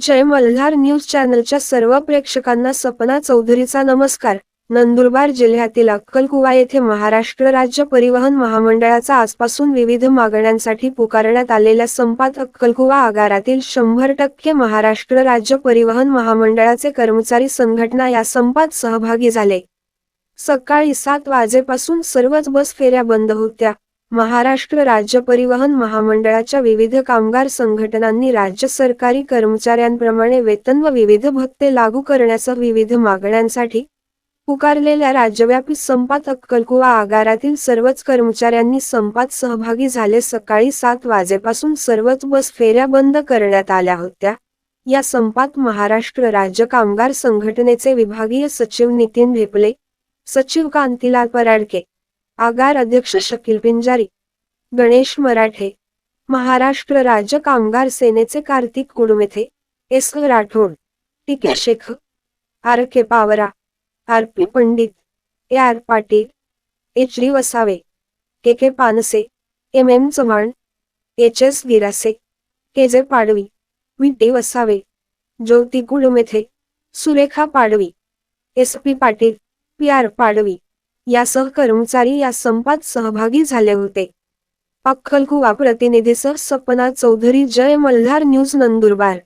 जय Malhar news चॅनलच्या सर्व प्रेक्षकांना सपना चौधरीचा नमस्कार. नंदुरबार जिल्ह्यातील अक्कलकुवा येथे महाराष्ट्र राज्य परिवहन महामंडळाचा आजपासून विविध मागण्यांसाठी पुकारण्यात आलेल्या संपात अक्कलकुवा आगारातील शंभर टक्के महाराष्ट्र राज्य परिवहन महामंडळाचे कर्मचारी संघटना या संपात सहभागी झाले. सकाळी सात वाजेपासून सर्वच बस फेऱ्या बंद होत्या. महाराष्ट्र राज्य परिवहन महामंडळाच्या विविध कामगार संघटनांनी राज्य सरकारी कर्मचाऱ्यांप्रमाणे वेतन व विविध भत्ते लागू करण्यासह विविध मागण्यांसाठी पुकारलेल्या राज्यव्यापी संपात अक्कलकुवा आगारातील सर्वच कर्मचाऱ्यांनी संपात सहभागी झाले. सकाळी सात वाजेपासून सर्वच बस फेऱ्या बंद करण्यात आल्या होत्या. या संपात महाराष्ट्र राज्य कामगार संघटनेचे विभागीय सचिव नितीन भेपले सचिव कांतीलाल पराडके आगार अध्यक्ष शकील पिंजारी गणेश मराठे महाराष्ट्र राज्य कामगार सेनेचे Kartik Kudmethe S Rathod T K Shaikh R K Pawara R P Pandit A R Patil H D Vasave K K Panse M M Chavan H S Girase K J Padvi V T Vasave Jyoti Kudmethe Surekha Padvi S P Patil P R Padvi. यासह कर्मचारी या संपात सहभागी झाले होते. अक्कलकुवा प्रतिनिधीसह Sapna Chaudhari Jai Malhar news Nandurbar.